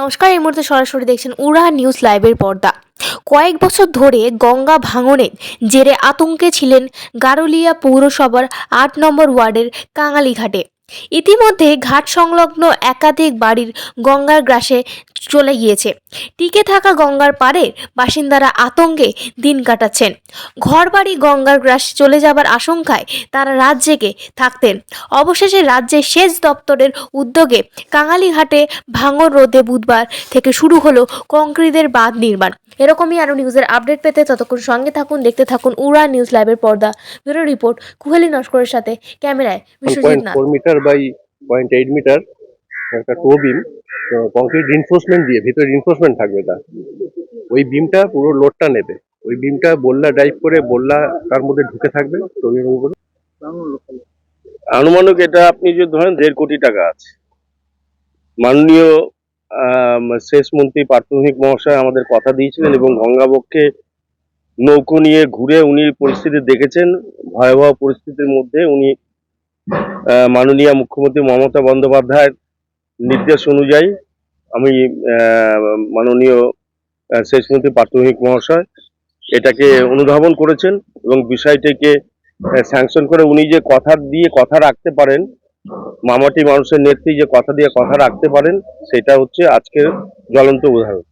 নমস্কার, এই মুহূর্তে সরাসরি দেখছেন উড়া নিউজ লাইভের পর্দা। কয়েক বছর ধরে গঙ্গা ভাঙনের জেরে আতঙ্কে ছিলেন গারুলিয়া পৌরসভার আট নম্বর ওয়ার্ডের কাঙালিঘাটে ইতিমধ্যে ঘাট সংলগ্ন একাধিক বাড়ির গঙ্গার গ্রাসে চলে গিয়েছে। টিকে থাকা গঙ্গার পাড়ের বাসিন্দারা আতঙ্কে দিন কাটাচ্ছেন। ঘরবাড়ি গঙ্গার গ্রাসে চলে যাবার আশঙ্কায় তারা রাত জেগে থাকতেন। অবশেষে রাজ্যের সেচ দপ্তরের উদ্যোগে কাঙালিঘাটে ভাঙর রোধে বুধবার থেকে শুরু হলো কংক্রিটের বাঁধ নির্মাণ। এরকমই আরও নিউজের আপডেট পেতে ততক্ষণ সঙ্গে থাকুন দেখতে থাকুন উড়া নিউজ লাইভের পর্দা। ব্যুরো রিপোর্ট কুহেলি নস্করের সাথে। ক্যামেরায় Biswajit Nath. Metre by point eight metre একটা টো বিম কংক্রিট রিনফোর্সমেন্ট দিয়ে ভিতরে রিনফোর্সমেন্ট থাকবে তার। ওই বিমটা পুরো লোডটা নেবে। ওই বিমটা বললা ড্রাইভ করে বললা তার মধ্যে ঢুকে থাকবে টো বিমের উপরে আনুমানিক এটা আপনি যে ধরেন দেড় কোটি টাকা আছে। মাননীয় শেষ মন্ত্রী পার্থভৌমিক মহাশয় আমাদের কথা দিয়েছিলেন এবং গঙ্গাবক্ষে নৌকো নিয়ে ঘুরে উনি পরিস্থিতি দেখেছেন ভয়াবহ পরিস্থিতির মধ্যে উনি মাননীয় মুখ্যমন্ত্রী মমতা বন্দ্যোপাধ্যায়ের নির্দেশ অনুযায়ী আমি মাননীয় শেষমন্ত্রী প্রাথমিক মহাশয় এটাকে অনুধাবন করেছেন এবং বিষয়টিকে স্যাংশন করে উনি যে কথা দিয়ে কথা রাখতে পারেন মামাটি মানুষের নেত্রী যে কথা দিয়ে কথা রাখতে পারেন সেটা হচ্ছে আজকের জ্বলন্ত উদাহরণ।